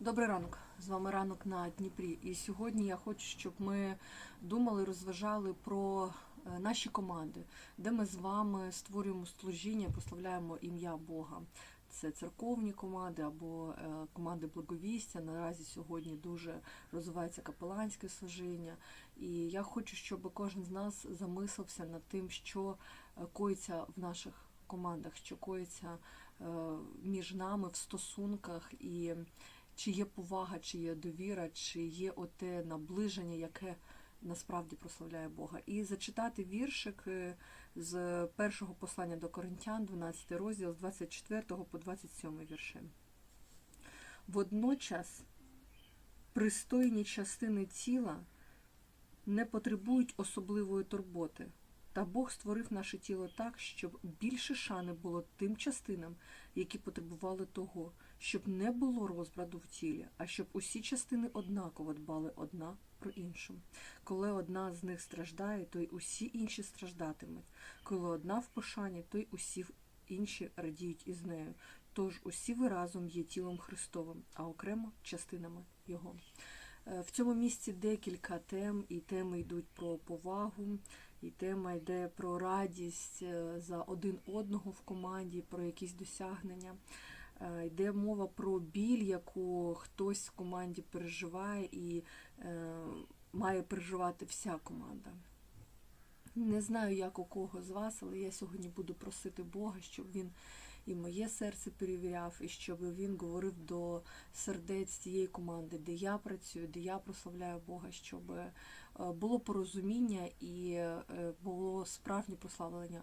Добрий ранок. З вами ранок на Дніпрі. І сьогодні я хочу, щоб ми думали, розважали про е, наші команди, де ми з вами створюємо служіння, прославляємо ім'я Бога. Це церковні команди або е, команди благовістя. Наразі сьогодні дуже розвивається капеланське служіння. І я хочу, щоб кожен з нас замислився над тим, що е, коїться в наших командах, що коїться між нами в стосунках і чи є повага, чи є довіра, чи є оте наближення, яке насправді прославляє Бога. І зачитати віршик е, з першого послання до Коринтян, 12 розділ, з 24 по 27 вірші. Водночас пристойні частини тіла не потребують особливої турботи. Та Бог створив наше тіло так, щоб більше шани було тим частинам, які потребували того, щоб не було розбраду в тілі, а щоб усі частини однаково дбали одна про іншу. Коли одна з них страждає, то й усі інші страждатимуть. Коли одна в пошані, то й усі інші радіють із нею. Тож усі ви разом є тілом Христовим, а окремо частинами Його. Е, В цьому місці декілька тем, і теми йдуть про повагу, і тема йде про радість е, за один одного в команді, про якісь досягнення. Е, Йде мова про біль, яку хтось в команді переживає і е, має переживати вся команда. Не знаю, як у кого з вас, але я сьогодні буду просити Бога, щоб він і моє серце перевіряв, і щоб він говорив до сердець тієї команди, де я працюю, де я прославляю Бога, щоб е, було порозуміння і було справжнє прославлення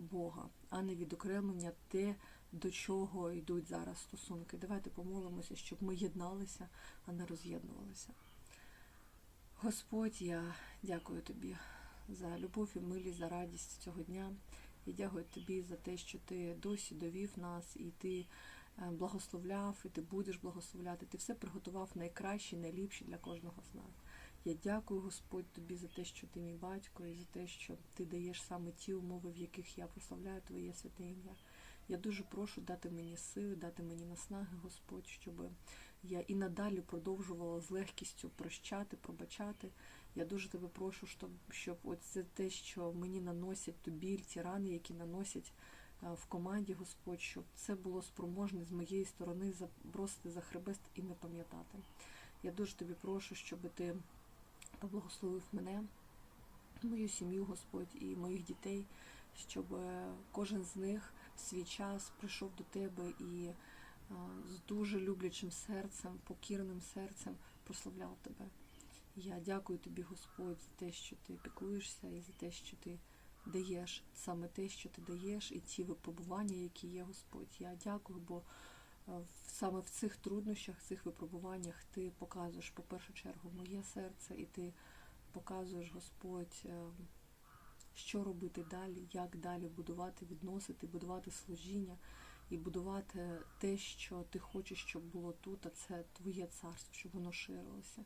Бога, а не відокремлення те, до чого йдуть зараз стосунки. Давайте помолимося, щоб ми єдналися, а не роз'єднувалися. Господь, я дякую тобі за любов і милість, за радість цього дня. Я дякую тобі за те, що ти досі довів нас, і ти е, благословляв, і ти будеш благословляти. Ти все приготував найкраще, найліпше для кожного з нас. Я дякую, Господь, тобі за те, що ти мій батько, і за те, що ти даєш саме ті умови, в яких я прославляю Твоє святе ім'я. Я дуже прошу дати мені сили, дати мені наснаги, Господь, щоб я і надалі продовжувала з легкістю прощати, пробачати. Я дуже тебе прошу, щоб, щоб оце те, що мені наносять ту біль, ті рани, які наносять в команді, Господь, щоб це було спроможне з моєї сторони забросити за хребест і не пам'ятати. Я дуже тобі прошу, щоб ти поблагословив мене, мою сім'ю, Господь, і моїх дітей, щоб е, кожен з них в свій час прийшов до тебе і е, з дуже люблячим серцем, покірним серцем прославляв тебе. Я дякую тобі, Господь, за те, що ти піклуєшся, і за те, що ти даєш саме те, що ти даєш, і ті випробування, які є, Господь. Я дякую, бо саме в цих труднощах, цих випробуваннях ти показуєш, по першу чергу, моє серце, і ти показуєш, Господь, е, що робити далі, як далі будувати, відносити, будувати служіння і будувати те, що ти хочеш, щоб було тут, а це твоє царство, щоб воно ширилося.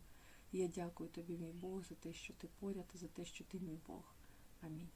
І я дякую тобі, мій Бог, за те, що ти поряд, і за те, що ти мій Бог. Амінь.